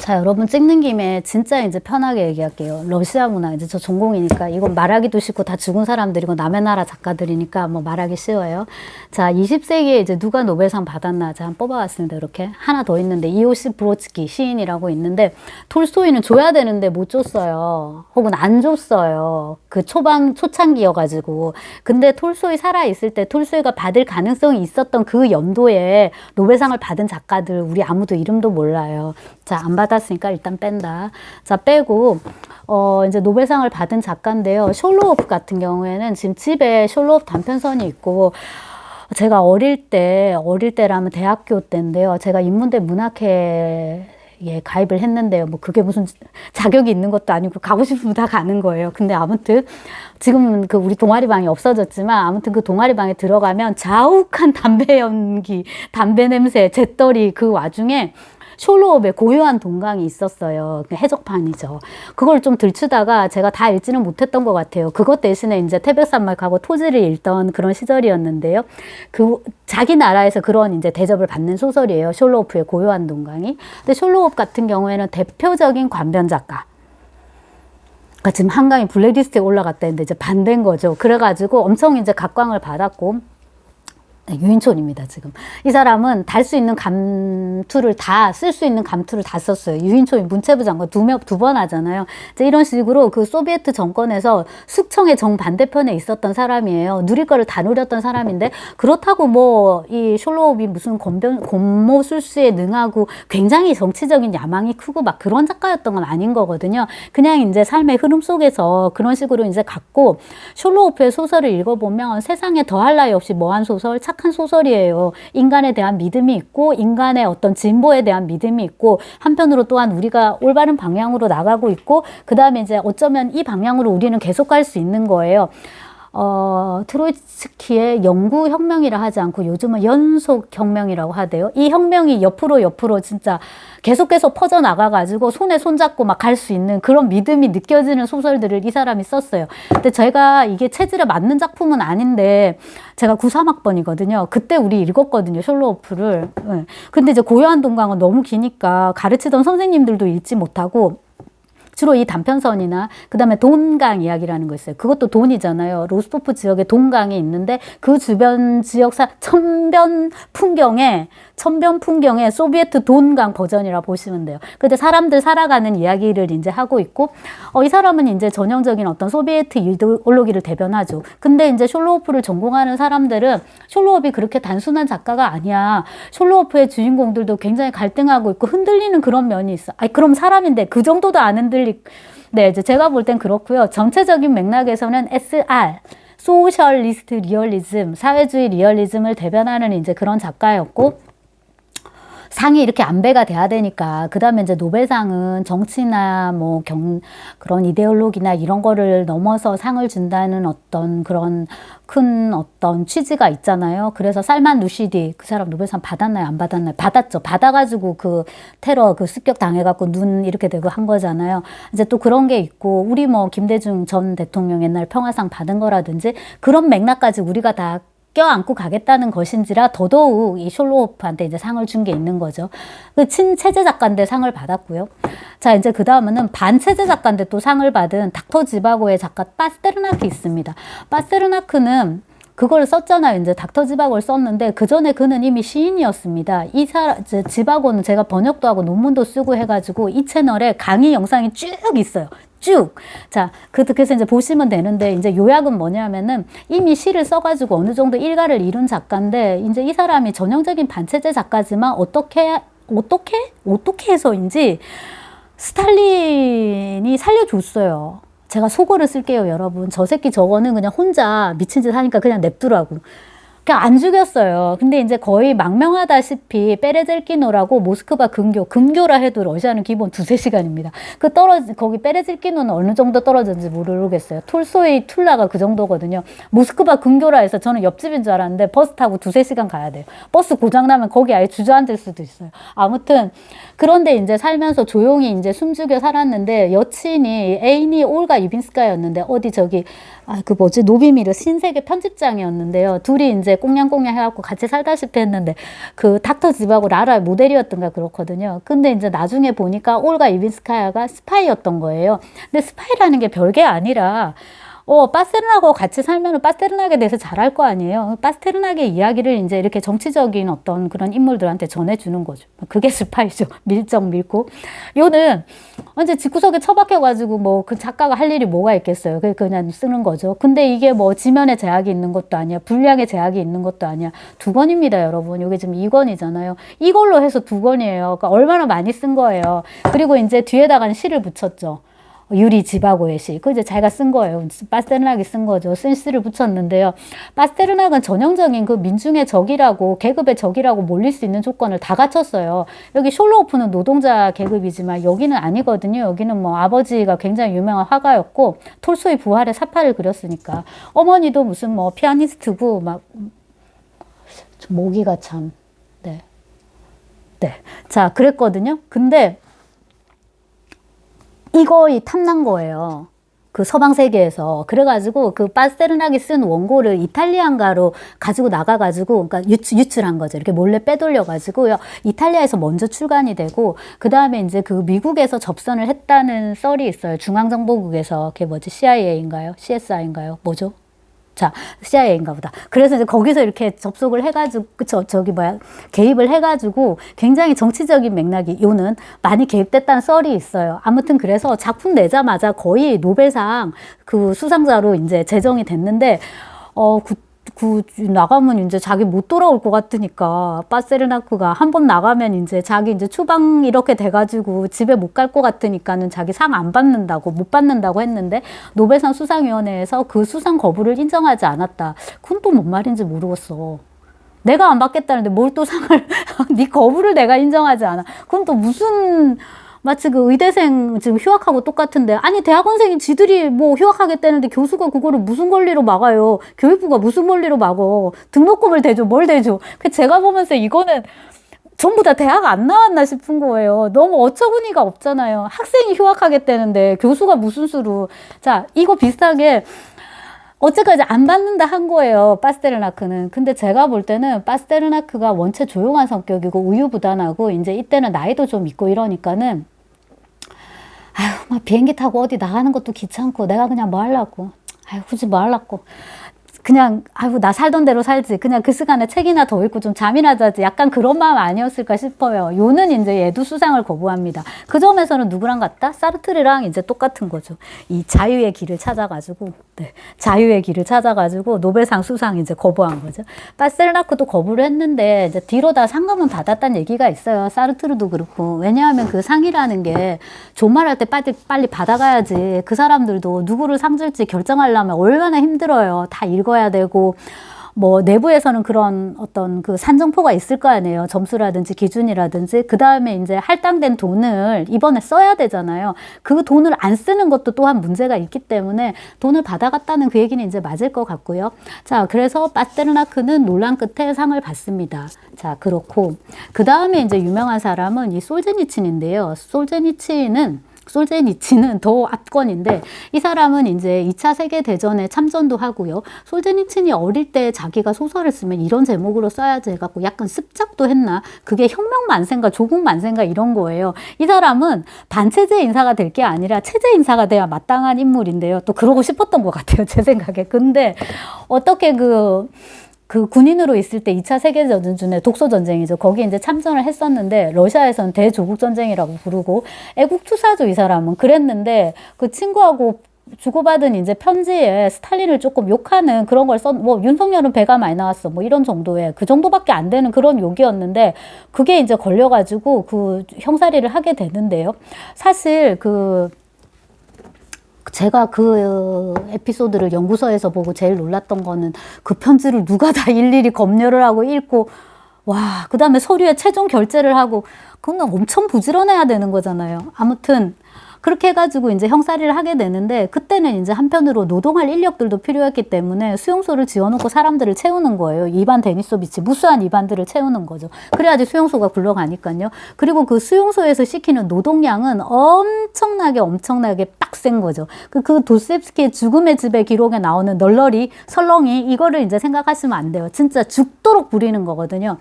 자, 여러분 찍는 김에 진짜 이제 편하게 얘기할게요. 러시아 문화 이제 저 전공이니까 이건 말하기도 쉽고 다 죽은 사람들이고 남의 나라 작가들이니까 뭐 말하기 쉬워요. 자, 20세기에 이제 누가 노벨상 받았나 자, 한번 뽑아왔습니다. 이렇게 하나 더 있는데 이오시 브로츠키 시인이라고 있는데 톨스토이는 줘야 되는데 못 줬어요. 혹은 안 줬어요. 그 초반 초창기여가지고. 근데 톨스토이 살아 있을 때 톨스토이가 받을 가능성이 있었던 그 연도에 노벨상을 받은 작가들 우리 아무도 이름도 몰라요. 자, 안 받 았으니까 일단 뺀다. 자, 빼고, 어, 이제 노벨상을 받은 작가인데요. 숄로오프 같은 경우에는 지금 집에 숄로오프 단편선이 있고, 제가 어릴 때, 어릴 때라면 대학교 때인데요. 제가 인문대 문학회 에 가입을 했는데요. 뭐 그게 무슨 자격이 있는 것도 아니고 가고 싶으면 다 가는 거예요. 근데 아무튼 지금은 그 우리 동아리 방이 없어졌지만 아무튼 그 동아리 방에 들어가면 자욱한 담배 연기, 담배 냄새, 잿더리 그 와중에 숄로업에 고요한 동강이 있었어요. 그 해적판이죠. 그걸 좀 들추다가 제가 다 읽지는 못했던 것 같아요. 그것 대신에 이제 태백산맥하고 토지를 읽던 그런 시절이었는데요. 그 자기 나라에서 그런 이제 대접을 받는 소설이에요. 숄로오프의 고요한 동강이. 근데 숄로업 같은 경우에는 대표적인 관변 작가. 그러니까 지금 한강이 블랙리스트에 올라갔다는데 이제 반대인 거죠. 그래가지고 엄청 이제 각광을 받았고 네, 유인촌입니다, 지금. 이 사람은 달 수 있는 감투를 다, 쓸 수 있는 감투를 다 썼어요. 유인촌이 문체부 장관 두 명, 두 번 하잖아요. 이제 이런 식으로 그 소비에트 정권에서 숙청의 정반대편에 있었던 사람이에요. 누릴 거를 다 누렸던 사람인데, 그렇다고 뭐, 이 숄로업이 무슨 곤변, 곤모술수에 능하고 굉장히 정치적인 야망이 크고 막 그런 작가였던 건 아닌 거거든요. 그냥 이제 삶의 흐름 속에서 그런 식으로 이제 갖고, 숄로오프의 소설을 읽어보면 세상에 더할 나위 없이 뭐한 소설, 착한 소설이에요. 인간에 대한 믿음이 있고 인간의 어떤 진보에 대한 믿음이 있고 한편으로 또한 우리가 올바른 방향으로 나가고 있고 그 다음에 이제 어쩌면 이 방향으로 우리는 계속 갈 수 있는 거예요. 어, 트로이츠키의 영구 혁명이라 하지 않고 요즘은 연속 혁명이라고 하대요. 이 혁명이 옆으로 옆으로 진짜 계속해서 퍼져나가가지고 손에 손잡고 막 갈 수 있는 그런 믿음이 느껴지는 소설들을 이 사람이 썼어요. 근데 제가 이게 체질에 맞는 작품은 아닌데 제가 93학번이거든요. 그때 우리 읽었거든요. 셜로오프를. 네. 근데 이제 고요한 동강은 너무 기니까 가르치던 선생님들도 읽지 못하고 주로 이 단편선이나 그다음에 돈강 이야기라는 거 있어요. 그것도 돈이잖아요. 로스토프 지역에 돈강이 있는데 그 주변 지역 사 천변 풍경에 천변 풍경에 소비에트 돈강 버전이라 보시면 돼요. 근데 사람들 살아가는 이야기를 이제 하고 있고 어, 이 사람은 이제 전형적인 어떤 소비에트 이데올로기를 대변하죠. 근데 이제 숄로오프를 전공하는 사람들은 숄로오프이 그렇게 단순한 작가가 아니야. 숄로오프의 주인공들도 굉장히 갈등하고 있고 흔들리는 그런 면이 있어. 아니 그럼 사람인데 그 정도도 안 흔들리 네, 이제 제가 볼 땐 그렇고요. 전체적인 맥락에서는 SR 소셜리스트 리얼리즘, 사회주의 리얼리즘을 대변하는 이제 그런 작가였고 상이 이렇게 안배가 돼야 되니까 그 다음에 이제 노벨상은 정치나 뭐 경 그런 이데올로기나 이런 거를 넘어서 상을 준다는 어떤 그런 큰 어떤 취지가 있잖아요. 그래서 살만 루시디 그 사람 노벨상 받았나요? 안 받았나요? 받았죠. 받아가지고 그 테러 그 습격 당해갖고 눈 이렇게 되고 한 거잖아요. 이제 또 그런 게 있고 우리 뭐 김대중 전 대통령 옛날 평화상 받은 거라든지 그런 맥락까지 우리가 다 껴안고 가겠다는 것인지라 더더욱 이 숄로오프한테 이제 상을 준 게 있는 거죠. 그 친체제 작가인데 상을 받았고요. 자, 이제 그 다음은 반체제 작가인데 또 상을 받은 닥터 지바고의 작가 파스테르나크 있습니다. 파스테르나크는 그걸 썼잖아요. 이제 닥터 지바고를 썼는데 그 전에 그는 이미 시인이었습니다. 이 사람 지바고는 제가 번역도 하고 논문도 쓰고 해가지고 이 채널에 강의 영상이 쭉 있어요. 쭉. 자, 그, 그래서 이제 보시면 되는데, 이제 요약은 뭐냐면은 이미 시를 써가지고 어느 정도 일가를 이룬 작가인데, 이제 이 사람이 전형적인 반체제 작가지만 어떻게, 어떻게, 어떻게 해서인지 스탈린이 살려줬어요. 제가 속어를 쓸게요, 여러분. 저 새끼 저거는 그냥 혼자 미친 짓 하니까 그냥 냅두라고. 그냥 안 죽였어요. 근데 이제 거의 망명하다시피 페레젤키노라고 모스크바 근교, 근교라 해도 러시아는 기본 두세 시간입니다. 그 떨어지, 거기 페레젤키노는 어느 정도 떨어졌는지 모르겠어요. 툴소이, 툴라가 그 정도거든요. 모스크바 근교라 해서 저는 옆집인 줄 알았는데 버스 타고 두세 시간 가야 돼요. 버스 고장나면 거기 아예 주저앉을 수도 있어요. 아무튼, 그런데 이제 살면서 조용히 이제 숨죽여 살았는데 여친이 애인이 올가 이빈스카였는데 어디 저기 아, 그 뭐지, 노비미르 신세계 편집장이었는데요. 둘이 이제 꽁냥꽁냥 해갖고 같이 살다시피 했는데 그 닥터 집하고 라라의 모델이었던가 그렇거든요. 근데 이제 나중에 보니까 올가 이빈스카야가 스파이였던 거예요. 근데 스파이라는 게 별게 아니라 어, 파스테르나하고 같이 살면은 파스테르나에 대해서 잘할 거 아니에요. 파스테르나의 이야기를 이제 이렇게 정치적인 어떤 그런 인물들한테 전해주는 거죠. 그게 스파이죠. 밀정 밀고. 요는 언제 집구석에 처박혀가지고 뭐 그 작가가 할 일이 뭐가 있겠어요. 그 그냥 쓰는 거죠. 근데 이게 뭐 지면에 제약이 있는 것도 아니야. 분량에 제약이 있는 것도 아니야. 두 권입니다, 여러분. 요게 지금 2권이잖아요. 이걸로 해서 두 권이에요. 그러니까 얼마나 많이 쓴 거예요. 그리고 이제 뒤에다가는 시를 붙였죠. 유리 지바고의 시. 그 이제 자기가 쓴 거예요. 파스테르낙이 쓴 거죠. 쓴시를 붙였는데요. 파스테르낙은 전형적인 그 민중의 적이라고 계급의 적이라고 몰릴 수 있는 조건을 다 갖췄어요. 여기 숄로호프는 노동자 계급이지만 여기는 아니거든요. 여기는 뭐 아버지가 굉장히 유명한 화가였고 톨소이 부활의 사파를 그렸으니까 어머니도 무슨 뭐 피아니스트고 막 모기가 참 네. 네. 자, 그랬거든요. 근데 이거이 탐난 거예요. 그 서방 세계에서 그래가지고 그 파스테르낙이 쓴 원고를 이탈리안가로 가지고 나가가지고 그러니까 유출, 유출 한 거죠. 이렇게 몰래 빼돌려가지고요. 이탈리아에서 먼저 출간이 되고 그 다음에 이제 그 미국에서 접선을 했다는 썰이 있어요. 중앙정보국에서 그게 뭐지 CIA인가요? CSI인가요? 뭐죠? 자, CIA인가 보다. 그래서 이제 거기서 이렇게 접속을 해가지고, 저, 저기 뭐야, 개입을 해가지고 굉장히 정치적인 맥락이, 요는 많이 개입됐다는 썰이 있어요. 아무튼 그래서 작품 내자마자 거의 노벨상 그 수상자로 이제 제정이 됐는데, 어, 그, 그 나가면 이제 자기 못 돌아올 것 같으니까 파세르나크가 한 번 나가면 이제 자기 이제 추방 이렇게 돼가지고 집에 못 갈 것 같으니까는 자기 상 안 받는다고 못 받는다고 했는데 노벨상 수상위원회에서 그 수상 거부를 인정하지 않았다. 그건 또 뭔 말인지 모르겠어. 내가 안 받겠다는데 뭘 또 상을 네 거부를 내가 인정하지 않아. 그건 또 무슨 마치 그 의대생 지금 휴학하고 똑같은데 아니 대학원생이 지들이 뭐 휴학하겠다는데 교수가 그거를 무슨 권리로 막아요 교육부가 무슨 권리로 막어 등록금을 대줘 뭘 대줘 그 제가 보면서 이거는 전부 다 대학 안 나왔나 싶은 거예요. 너무 어처구니가 없잖아요. 학생이 휴학하겠다는데 교수가 무슨 수로. 자, 이거 비슷하게 어쨌까지 안 받는다 한 거예요. 파스테르나크는. 근데 제가 볼 때는 파스테르나크가 원체 조용한 성격이고 우유부단하고 이제 이때는 나이도 좀 있고 이러니까는 아휴 막 비행기 타고 어디 나가는 것도 귀찮고 내가 그냥 뭐 하려고. 아휴 굳이 뭐 하려고 그냥 아이고 나 살던 대로 살지. 그냥 그 시간에 책이나 더 읽고 좀 잠이나 자지. 약간 그런 마음 아니었을까 싶어요. 요는 이제 얘도 수상을 거부합니다. 그 점에서는 누구랑 같다? 사르트르랑 이제 똑같은 거죠. 이 자유의 길을 찾아가지고 네. 자유의 길을 찾아가지고 노벨상 수상 이제 거부한 거죠. 파셀라크도 거부를 했는데 이제 뒤로 다 상금은 받았다는 얘기가 있어요. 사르트르도 그렇고. 왜냐하면 그 상이라는 게 존말할 때 빨리 빨리 받아가야지 그 사람들도 누구를 상 줄지 결정하려면 얼마나 힘들어요. 다 읽어 읽어야 되고 뭐 내부에서는 그런 어떤 그 산정포가 있을 거 아니에요. 점수라든지 기준이라든지 그 다음에 이제 할당된 돈을 이번에 써야 되잖아요. 그 돈을 안 쓰는 것도 또한 문제가 있기 때문에 돈을 받아갔다는 그 얘기는 이제 맞을 것 같고요. 자, 그래서 파스테르나크는 논란 끝에 상을 받습니다. 자, 그렇고 그 다음에 이제 유명한 사람은 이 솔제니친인데요. 솔제니친은 솔제니치는 더 압권인데 이 사람은 이제 2차 세계 대전에 참전도 하고요. 솔제니친이 어릴 때 자기가 소설을 쓰면 이런 제목으로 써야지 해갖고 약간 습작도 했나? 그게 혁명 만세인가 조국 만세인가 이런 거예요. 이 사람은 반체제 인사가 될 게 아니라 체제 인사가 돼야 마땅한 인물인데요. 또 그러고 싶었던 것 같아요. 제 생각에. 근데 어떻게 그 그 군인으로 있을 때 2차 세계대전 중에 독소전쟁이죠. 거기 이제 참전을 했었는데, 러시아에서는 대조국전쟁이라고 부르고, 애국투사죠, 이 사람은. 그랬는데, 그 친구하고 주고받은 이제 편지에 스탈린을 조금 욕하는 그런 걸 써, 뭐, 윤석열은 배가 많이 나왔어. 뭐 이런 정도의, 그 정도밖에 안 되는 그런 욕이었는데, 그게 이제 걸려가지고 그 형사리를 하게 되는데요. 사실 그, 제가 그 에피소드를 연구소에서 보고 제일 놀랐던 거는 그 편지를 누가 다 일일이 검열을 하고 읽고 와, 그 다음에 서류에 최종 결제를 하고 그건 엄청 부지런해야 되는 거잖아요. 아무튼 그렇게 해가지고 이제 형사리를 하게 되는데 그때는 이제 한편으로 노동할 인력들도 필요했기 때문에 수용소를 지어놓고 사람들을 채우는 거예요. 이반 데니소 비치 무수한 이반들을 채우는 거죠. 그래야지 수용소가 굴러가니까요. 그리고 그 수용소에서 시키는 노동량은 엄청나게 엄청나게 빡센 거죠. 그, 그 도스옙스키의 죽음의 집에 기록에 나오는 널널이 설렁이 이거를 이제 생각하시면 안 돼요. 진짜 죽도록 부리는 거거든요.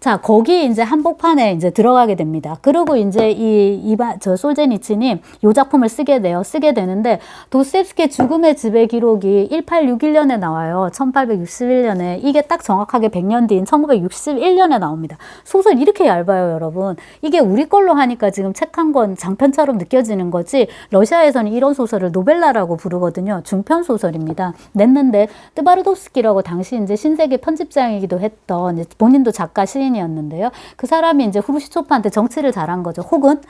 자, 거기 이제 한복판에 이제 들어가게 됩니다. 그리고 이제 이, 이바, 저 솔제니치님 요 작품을 쓰게 돼요. 쓰게 되는데, 도스옙스키의 죽음의 지배 기록이 1861년에 나와요. 1861년에. 이게 딱 정확하게 100년 뒤인 1961년에 나옵니다. 소설 이렇게 얇아요, 여러분. 이게 우리 걸로 하니까 지금 책 한 권 장편처럼 느껴지는 거지, 러시아에서는 이런 소설을 노벨라라고 부르거든요. 중편 소설입니다. 냈는데, 뜨바르도스키라고 당시 이제 신세계 편집장이기도 했던, 이제 본인도 작가 시인 이었는데요. 그 사람이 이제 후르시초프한테 정치를 잘한 거죠. 혹은,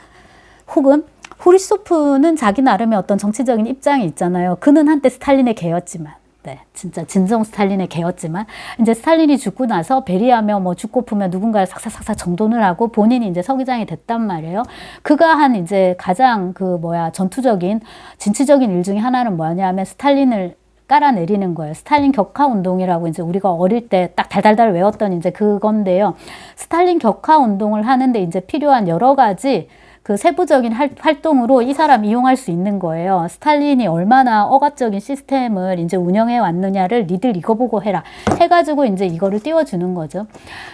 혹은, 후르시초프는 자기 나름의 어떤 정치적인 입장이 있잖아요. 그는 한때 스탈린의 개였지만. 네, 진짜 진정 스탈린의 개였지만 이제 스탈린이 죽고 나서 베리하며 뭐 죽고프며 누군가를 삭삭삭삭 정돈을 하고 본인이 이제 서기장이 됐단 말이에요. 그가 한 이제 가장 그 뭐야 전투적인 진취적인 일 중에 하나는 뭐냐면 스탈린을 깔아내리는 거예요. 스탈린 격하 운동이라고 이제 우리가 어릴 때 딱 달달달 외웠던 이제 그건데요. 스탈린 격하 운동을 하는데 이제 필요한 여러 가지 그 세부적인 할, 활동으로 이 사람 이용할 수 있는 거예요. 스탈린이 얼마나 억압적인 시스템을 이제 운영해 왔느냐를 니들 이거 보고 해라. 해가지고 이제 이거를 띄워주는 거죠.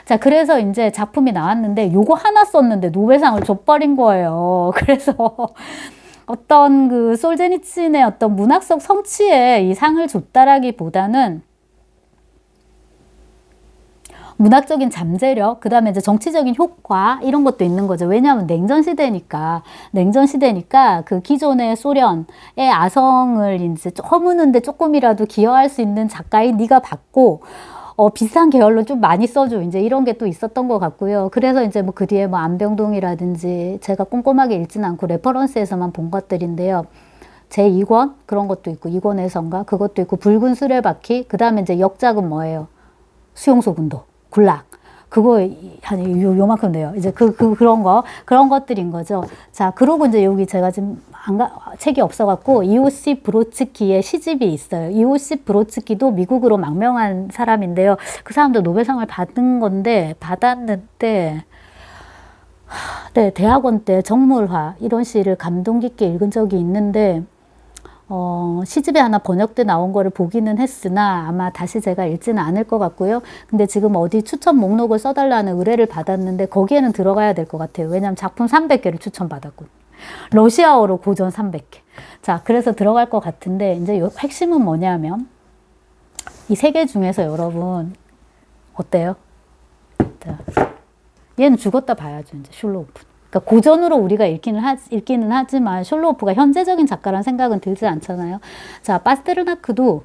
자, 그래서 이제 작품이 나왔는데 요거 하나 썼는데 노벨상을 줘버린 거예요. 그래서 어떤 그 솔제니친의 어떤 문학적 성취에 이 상을 줬다라기보다는 문학적인 잠재력, 그 다음에 이제 정치적인 효과, 이런 것도 있는 거죠. 왜냐하면 냉전 시대니까, 냉전 시대니까 그 기존의 소련의 아성을 이제 허무는데 조금이라도 기여할 수 있는 작가인 네가 받고, 어, 비슷한 계열로 좀 많이 써줘. 이제 이런 게 또 있었던 것 같고요. 그래서 이제 뭐 그 뒤에 뭐 안병동이라든지 제가 꼼꼼하게 읽진 않고 레퍼런스에서만 본 것들인데요. 제 2권 그런 것도 있고 2권에선가 그것도 있고 붉은 수레바퀴 그 다음에 이제 역작은 뭐예요? 수용소 군도 굴락 그거 한 요, 요만큼 돼요. 이제 그, 그, 그런 거, 그런 것들인 거죠. 자, 그러고 이제 여기 제가 지금 안 가, 책이 없어갖고, 이오시 브로츠키의 시집이 있어요. 이오시 브로츠키도 미국으로 망명한 사람인데요. 그 사람도 노벨상을 받은 건데, 받았는데, 네, 대학원 때 정물화, 이런 시를 감동 깊게 읽은 적이 있는데, 어, 시집에 하나 번역돼 나온 거를 보기는 했으나 아마 다시 제가 읽지는 않을 것 같고요. 근데 지금 어디 추천 목록을 써달라는 의뢰를 받았는데 거기에는 들어가야 될 것 같아요. 왜냐하면 작품 300개를 추천받았거든요. 러시아어로 고전 300개. 자, 그래서 들어갈 것 같은데 이제 요 핵심은 뭐냐면 이 세 개 중에서 여러분 어때요? 자, 얘는 죽었다 봐야죠. 이제 슐로프. 그러니까 고전으로 우리가 읽기는, 하, 읽기는 하지만 셜로우프가 현재적인 작가라는 생각은 들지 않잖아요. 자, 파스테르나크도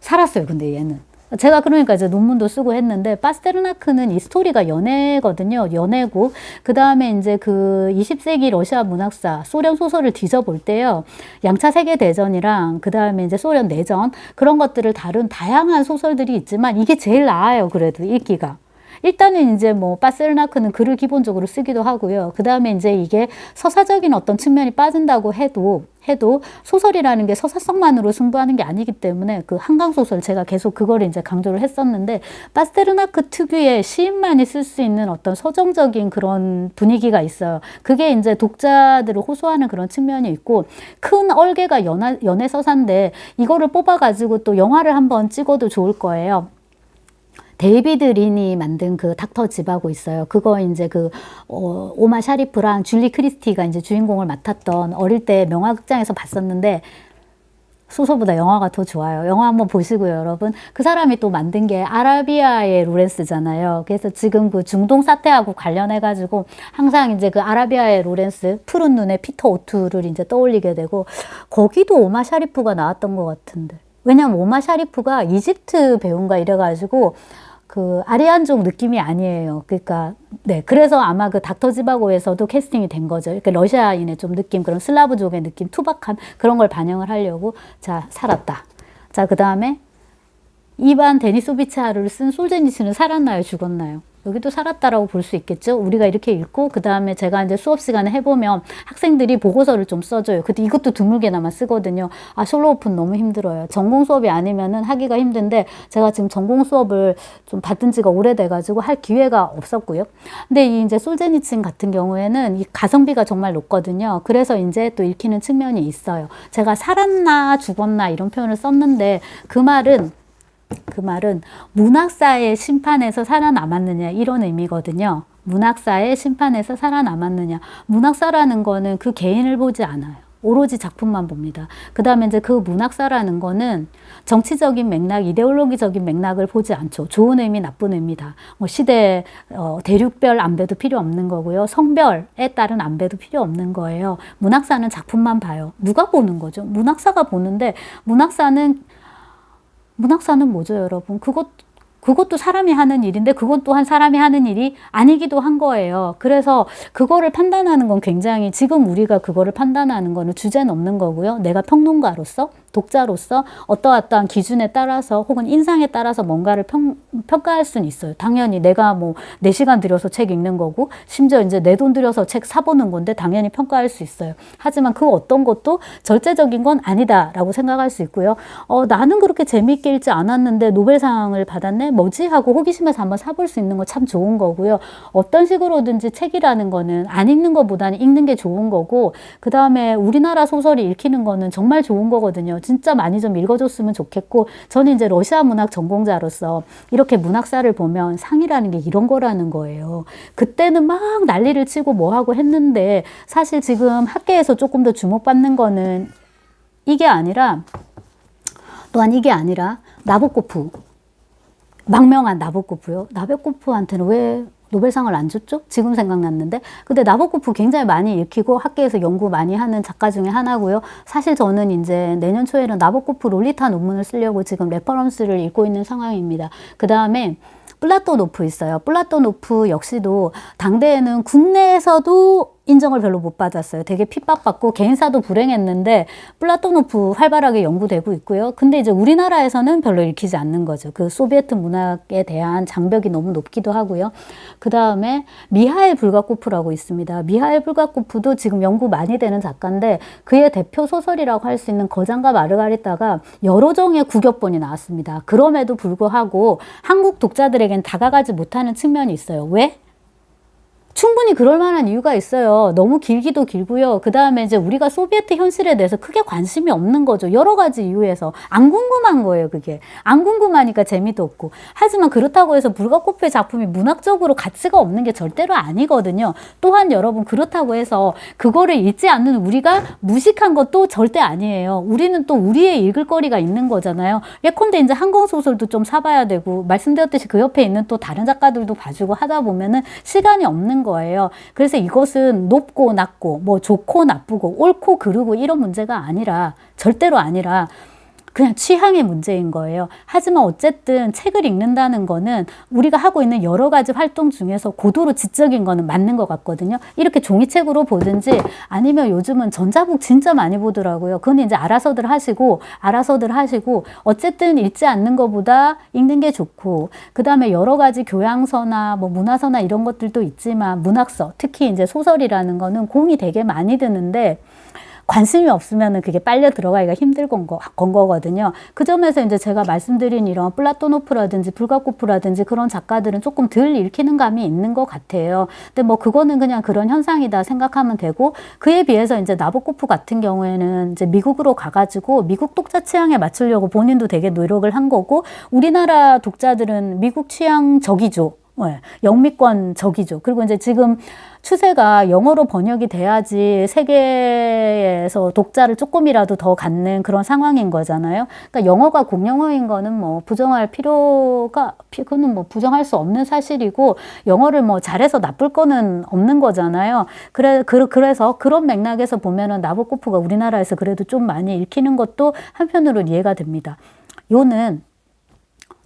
살았어요. 근데 얘는. 제가 그러니까 이제 논문도 쓰고 했는데 파스테르나크는 이 스토리가 연애거든요. 연애고 그 다음에 이제 그 20세기 러시아 문학사 소련 소설을 뒤져볼 때요. 양차 세계 대전이랑 그 다음에 이제 소련 내전 그런 것들을 다룬 다양한 소설들이 있지만 이게 제일 나아요. 그래도 읽기가. 일단은 이제 뭐 파셀나크는 글을 기본적으로 쓰기도 하고요. 그 다음에 이제 이게 서사적인 어떤 측면이 빠진다고 해도 해도 소설이라는 게 서사성만으로 승부하는 게 아니기 때문에 그 한강 소설 제가 계속 그거를 이제 강조를 했었는데 파스테르나크 특유의 시인만이 쓸 수 있는 어떤 서정적인 그런 분위기가 있어요. 그게 이제 독자들을 호소하는 그런 측면이 있고 큰 얼개가 연하, 연애 서사인데 이거를 뽑아가지고 또 영화를 한번 찍어도 좋을 거예요. 데이비드 린이 만든 그 닥터 집하고 있어요. 그거 이제 그 어, 오마 샤리프랑 줄리 크리스티가 이제 주인공을 맡았던 어릴 때 명화극장에서 봤었는데 소설보다 영화가 더 좋아요. 영화 한번 보시고요, 여러분. 그 사람이 또 만든 게 아라비아의 로렌스잖아요. 그래서 지금 그 중동 사태하고 관련해가지고 항상 이제 그 아라비아의 로렌스, 푸른 눈의 피터 오투를 이제 떠올리게 되고 거기도 오마 샤리프가 나왔던 것 같은데. 왜냐면 오마 샤리프가 이집트 배우인가 이래가지고 그 아리안족 느낌이 아니에요. 그러니까 네 그래서 아마 그 닥터 지바고에서도 캐스팅이 된 거죠. 그러니까 러시아인의 좀 느낌 그런 슬라브족의 느낌 투박한 그런 걸 반영을 하려고 자 살았다. 자 그 다음에 이반 데니소비차를 쓴 솔제니츠는 살았나요, 죽었나요? 여기도 살았다라고 볼 수 있겠죠. 우리가 이렇게 읽고 그 다음에 제가 이제 수업 시간에 해보면 학생들이 보고서를 좀 써줘요. 근데 이것도 드물게나마 쓰거든요. 아 솔로 오픈 너무 힘들어요. 전공 수업이 아니면은 하기가 힘든데 제가 지금 전공 수업을 좀 받은 지가 오래돼가지고 할 기회가 없었고요. 근데 이 이제 솔제니친 같은 경우에는 이 가성비가 정말 높거든요. 그래서 이제 또 읽히는 측면이 있어요. 제가 살았나 죽었나 이런 표현을 썼는데 그 말은 그 말은 문학사의 심판에서 살아남았느냐 이런 의미거든요. 문학사의 심판에서 살아남았느냐. 문학사라는 거는 그 개인을 보지 않아요. 오로지 작품만 봅니다. 그 다음에 이제 그 문학사라는 거는 정치적인 맥락, 이데올로기적인 맥락을 보지 않죠. 좋은 의미, 나쁜 의미다. 뭐 시대, 어, 대륙별 안배도 필요 없는 거고요. 성별에 따른 안배도 필요 없는 거예요. 문학사는 작품만 봐요. 누가 보는 거죠? 문학사가 보는데, 문학사는 문학사는 뭐죠, 여러분? 그것 그것도 사람이 하는 일인데 그것 또한 사람이 하는 일이 아니기도 한 거예요. 그래서 그거를 판단하는 건 굉장히 지금 우리가 그거를 판단하는 거는 주제는 없는 거고요. 내가 평론가로서 독자로서 어떠어떠한 기준에 따라서 혹은 인상에 따라서 뭔가를 평, 평가할 수는 있어요. 당연히 내가 뭐 내 시간 들여서 책 읽는 거고 심지어 이제 내 돈 들여서 책 사보는 건데 당연히 평가할 수 있어요. 하지만 그 어떤 것도 절대적인 건 아니다라고 생각할 수 있고요. 어, 나는 그렇게 재미있게 읽지 않았는데 노벨상을 받았네? 뭐지? 하고 호기심에서 한번 사볼 수 있는 거 참 좋은 거고요. 어떤 식으로든지 책이라는 거는 안 읽는 것보다는 읽는 게 좋은 거고 그 다음에 우리나라 소설이 읽히는 거는 정말 좋은 거거든요. 진짜 많이 좀 읽어줬으면 좋겠고 저는 이제 러시아 문학 전공자로서 이렇게 문학사를 보면 상이라는 게 이런 거라는 거예요. 그때는 막 난리를 치고 뭐 하고 했는데 사실 지금 학계에서 조금 더 주목받는 거는 이게 아니라 또한 이게 아니라 나보코프 망명한 나보코프요. 나보코프한테는 왜 노벨상을 안 줬죠? 지금 생각났는데. 근데 나보코프 굉장히 많이 읽히고 학계에서 연구 많이 하는 작가 중에 하나고요. 사실 저는 이제 내년 초에는 나보코프 롤리타 논문을 쓰려고 지금 레퍼런스를 읽고 있는 상황입니다. 그 다음에 플라토노프 있어요. 플라토노프 역시도 당대에는 국내에서도 인정을 별로 못 받았어요. 되게 핍박받고 개인사도 불행했는데 플라토노프 활발하게 연구되고 있고요. 근데 이제 우리나라에서는 별로 읽히지 않는 거죠. 그 소비에트 문학에 대한 장벽이 너무 높기도 하고요. 그 다음에 미하엘 불가코프라고 있습니다. 미하엘 불가코프도 지금 연구 많이 되는 작가인데 그의 대표 소설이라고 할 수 있는 거장과 마르가리타가 여러 종의 구격본이 나왔습니다. 그럼에도 불구하고 한국 독자들에겐 다가가지 못하는 측면이 있어요. 왜? 충분히 그럴 만한 이유가 있어요. 너무 길기도 길고요. 그 다음에 이제 우리가 소비에트 현실에 대해서 크게 관심이 없는 거죠. 여러 가지 이유에서. 안 궁금한 거예요, 그게. 안 궁금하니까 재미도 없고. 하지만 그렇다고 해서 불가코프의 작품이 문학적으로 가치가 없는 게 절대로 아니거든요. 또한 여러분, 그렇다고 해서 그거를 읽지 않는 우리가 무식한 것도 절대 아니에요. 우리는 또 우리의 읽을 거리가 있는 거잖아요. 예컨대 이제 항공소설도 좀 사봐야 되고, 말씀드렸듯이 그 옆에 있는 또 다른 작가들도 봐주고 하다 보면은 시간이 없는 거예요. 그래서 이것은 높고 낮고 뭐 좋고 나쁘고 옳고 그르고 이런 문제가 아니라 절대로 아니라 그냥 취향의 문제인 거예요. 하지만 어쨌든 책을 읽는다는 거는 우리가 하고 있는 여러 가지 활동 중에서 고도로 지적인 거는 맞는 것 같거든요. 이렇게 종이책으로 보든지 아니면 요즘은 전자북 진짜 많이 보더라고요. 그건 이제 알아서들 하시고, 알아서들 하시고, 어쨌든 읽지 않는 것보다 읽는 게 좋고, 그 다음에 여러 가지 교양서나 뭐 문화서나 이런 것들도 있지만 문학서, 특히 이제 소설이라는 거는 공이 되게 많이 드는데, 관심이 없으면 그게 빨려 들어가기가 힘들 건, 거, 건 거거든요. 그 점에서 이제 제가 말씀드린 이런 플라토노프라든지 불가코프라든지 그런 작가들은 조금 덜 읽히는 감이 있는 것 같아요. 근데 뭐 그거는 그냥 그런 현상이다 생각하면 되고 그에 비해서 이제 나보코프 같은 경우에는 이제 미국으로 가가지고 미국 독자 취향에 맞추려고 본인도 되게 노력을 한 거고 우리나라 독자들은 미국 취향 적이죠. 네, 영미권 적이죠. 그리고 이제 지금 추세가 영어로 번역이 돼야지 세계에서 독자를 조금이라도 더 갖는 그런 상황인 거잖아요. 그러니까 영어가 공용어인 거는 뭐 부정할 필요가, 그거는 뭐 부정할 수 없는 사실이고 영어를 뭐 잘해서 나쁠 거는 없는 거잖아요. 그래, 그, 그래서 그런 맥락에서 보면은 나보코프가 우리나라에서 그래도 좀 많이 읽히는 것도 한편으로 이해가 됩니다. 요는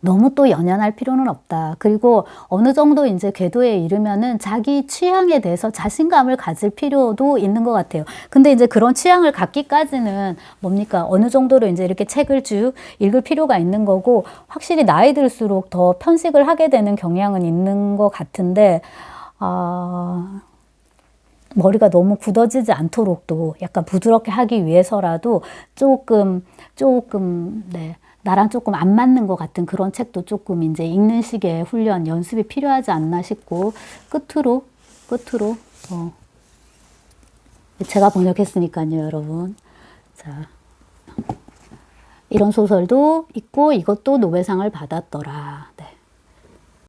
너무 또 연연할 필요는 없다. 그리고 어느 정도 이제 궤도에 이르면은 자기 취향에 대해서 자신감을 가질 필요도 있는 것 같아요. 근데 이제 그런 취향을 갖기까지는 뭡니까? 어느 정도로 이제 이렇게 책을 쭉 읽을 필요가 있는 거고, 확실히 나이 들수록 더 편식을 하게 되는 경향은 있는 것 같은데, 아, 머리가 너무 굳어지지 않도록 또 약간 부드럽게 하기 위해서라도 조금, 조금, 네. 나랑 조금 안 맞는 것 같은 그런 책도 조금 이제 읽는 식의 훈련, 연습이 필요하지 않나 싶고, 끝으로, 끝으로, 어. 제가 번역했으니까요, 여러분. 자. 이런 소설도 있고, 이것도 노벨상을 받았더라.